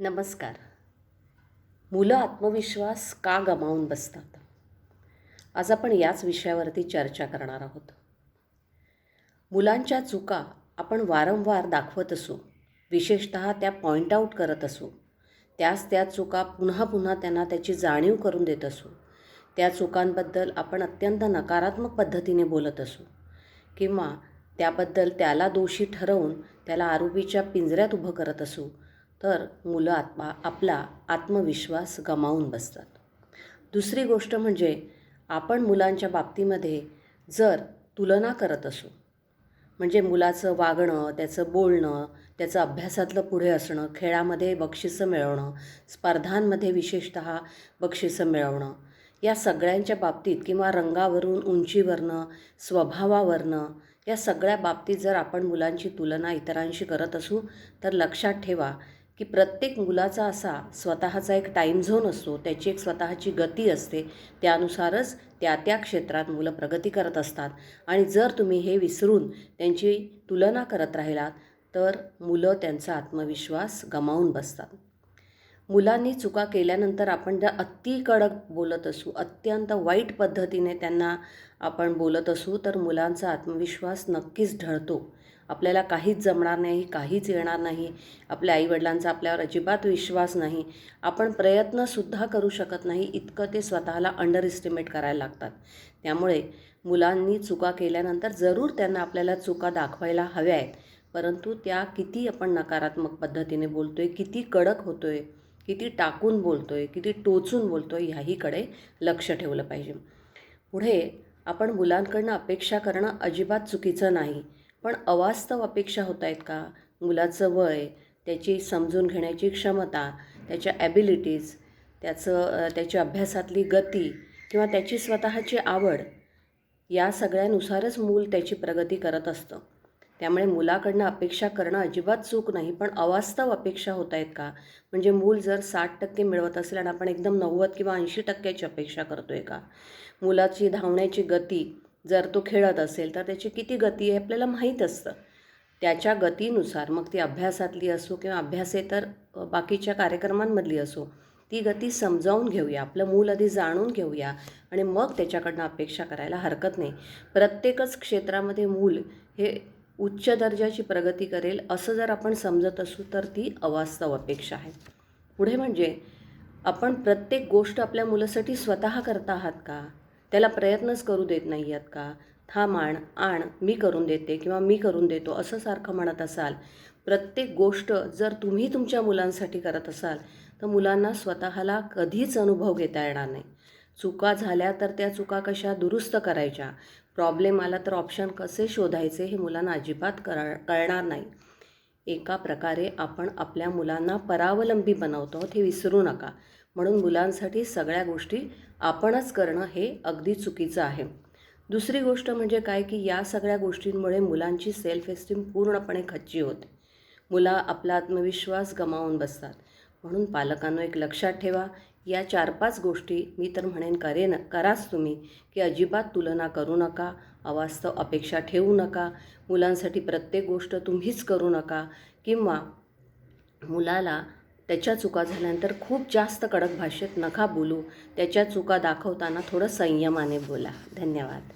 नमस्कार. मुलं आत्मविश्वास का गमावून बसतात? आज आपण याच विषयावरती चर्चा करणार आहोत. मुलांच्या चुका आपण वारंवार दाखवत असू विशेषत त्या पॉईंट आऊट करत असू त्याच त्या चुका पुन्हा पुन्हा त्यांना त्याची जाणीव करून देत असू त्या चुकांबद्दल आपण अत्यंत नकारात्मक पद्धतीने बोलत असू किंवा त्याबद्दल त्याला दोषी ठरवून त्याला आरोपीच्या पिंजऱ्यात उभं करत असू तर मुलं आत्मा आपला आत्मविश्वास गमावून बसतात. दुसरी गोष्ट म्हणजे आपण मुलांच्या बाबतीमध्ये जर तुलना करत असू म्हणजे मुलाचं वागणं त्याचं बोलणं त्याचं अभ्यासातलं पुढे असणं खेळामध्ये बक्षिसं मिळवणं स्पर्धांमध्ये विशेषत बक्षिसं मिळवणं या सगळ्यांच्या बाबतीत किंवा रंगावरून उंचीवरनं स्वभावावरनं या सगळ्या बाबतीत जर आपण मुलांची तुलना इतरांशी करत असू तर लक्षात ठेवा की प्रत्येक मुलाचा असा स्वतःचा एक टाईम झोन असतो. त्याची एक स्वतःची गती असते. त्यानुसारच त्या त्या क्षेत्रात मुलं प्रगती करत असतात. आणि जर तुम्ही हे विसरून त्यांची तुलना करत राहिलात तर मुलं त्यांचा आत्मविश्वास गमावून बसतात. मुलांनी चुका केल्यानंतर आपण ज्या अति कडक बोलत असू अत्यंत वाईट पद्धतीने त्यांना आपण बोलत असू तर मुलांचा आत्मविश्वास नक्कीच ढळतो. आपल्याला काहीच जमणार नाही काहीच येणार नाही आपल्या आईवडिलांचा आपल्यावर अजिबात विश्वास नाही. आपण प्रयत्नसुद्धा करू शकत नाही इतकं ते स्वतःला अंडर इस्टिमेट करायला लागतात. त्यामुळे मुलांनी चुका केल्यानंतर जरूर त्यांना आपल्याला चुका दाखवायला हव्या आहेत. परंतु त्या किती आपण नकारात्मक पद्धतीने बोलतो आहे किती कडक होतो आहे किती टाकून बोलतो आहे किती टोचून बोलतो आहे ह्याहीकडे लक्ष ठेवलं पाहिजे. पुढे आपण मुलांकडनं अपेक्षा करणं अजिबात चुकीचं नाही. पण अवास्तव अपेक्षा होत आहेत का? मुलाचं वय त्याची समजून घेण्याची क्षमता त्याच्या ॲबिलिटीज त्याचं त्याच्या अभ्यासातली गती किंवा त्याची स्वतःची आवड या सगळ्यानुसारच मूल त्याची प्रगती करत असतं. त्यामुळे मुलाकडनं अपेक्षा करणं अजिबात चूक नाही पण अवास्तव अपेक्षा होत आहेत का? म्हणजे मूल जर साठ टक्के मिळवत असेल आणि आपण एकदम नव्वद किंवा ऐंशी टक्क्याची अपेक्षा करतो आहे का? मुलाची धावण्याची गती जर तो खेळत असेल तर त्याची किती गती आहे आपल्याला माहीत असतं. त्याच्या गतीनुसार मग ती अभ्यासातली असो किंवा अभ्यासेतर बाकीच्या कार्यक्रमांमधली असो ती गती समजावून घेऊया आपलं मूल आधी जाणून घेऊया आणि मग त्याच्याकडनं अपेक्षा करायला हरकत नाही. प्रत्येकच क्षेत्रामध्ये मूल हे उच्च दर्जाची प्रगती करेल असं जर आपण समजत असू तर ती अवास्तव अपेक्षा आहे. पुढे म्हणजे आपण प्रत्येक गोष्ट आपल्या मुलासाठी स्वतः करता आहात का? त्याला प्रयत्नच करू देत नाही आहेत का? थांब आण आण मी करून देते किंवा मी करून देतो असं सारखं म्हणत असाल. प्रत्येक गोष्ट जर तुम्ही तुमच्या मुलांसाठी करत असाल तर मुलांना स्वतःला कधीच अनुभव घेता येणार नाही. चुका झाल्या तर त्या चुका कशा दुरुस्त करायच्या? प्रॉब्लेम आला तर ऑप्शन कसे शोधायचे हे मुलांना अजिबात करा कळणार नाही. एका प्रकारे आपण आपल्या मुलांना परावलंबी बनवतो हे विसरू नका. म्हणून मुलांसाठी सगळ्या गोष्टी आपणच करणं हे अगदी चुकीचं आहे. दुसरी गोष्ट म्हणजे काय की या सगळ्या गोष्टींमुळे मुलांची सेल्फ एस्टीम पूर्णपणे खच्ची होते. मुलं आपला आत्मविश्वास गमावून बसतात. म्हणून पालकांनो एक लक्षात ठेवा या चार पाच गोष्टी मी तर म्हणेन करेन कराच तुम्ही की अजिबात तुलना करू नका अवास्तव अपेक्षा ठेवू नका मुलांसाठी प्रत्येक गोष्ट तुम्हीच करू नका किंवा मुलाला त्याच्या चुका झाल्यानंतर खूप जास्त कडक भाषेत नका बोलू. त्याच्या चुका दाखवताना थोडं संयमाने बोला. धन्यवाद.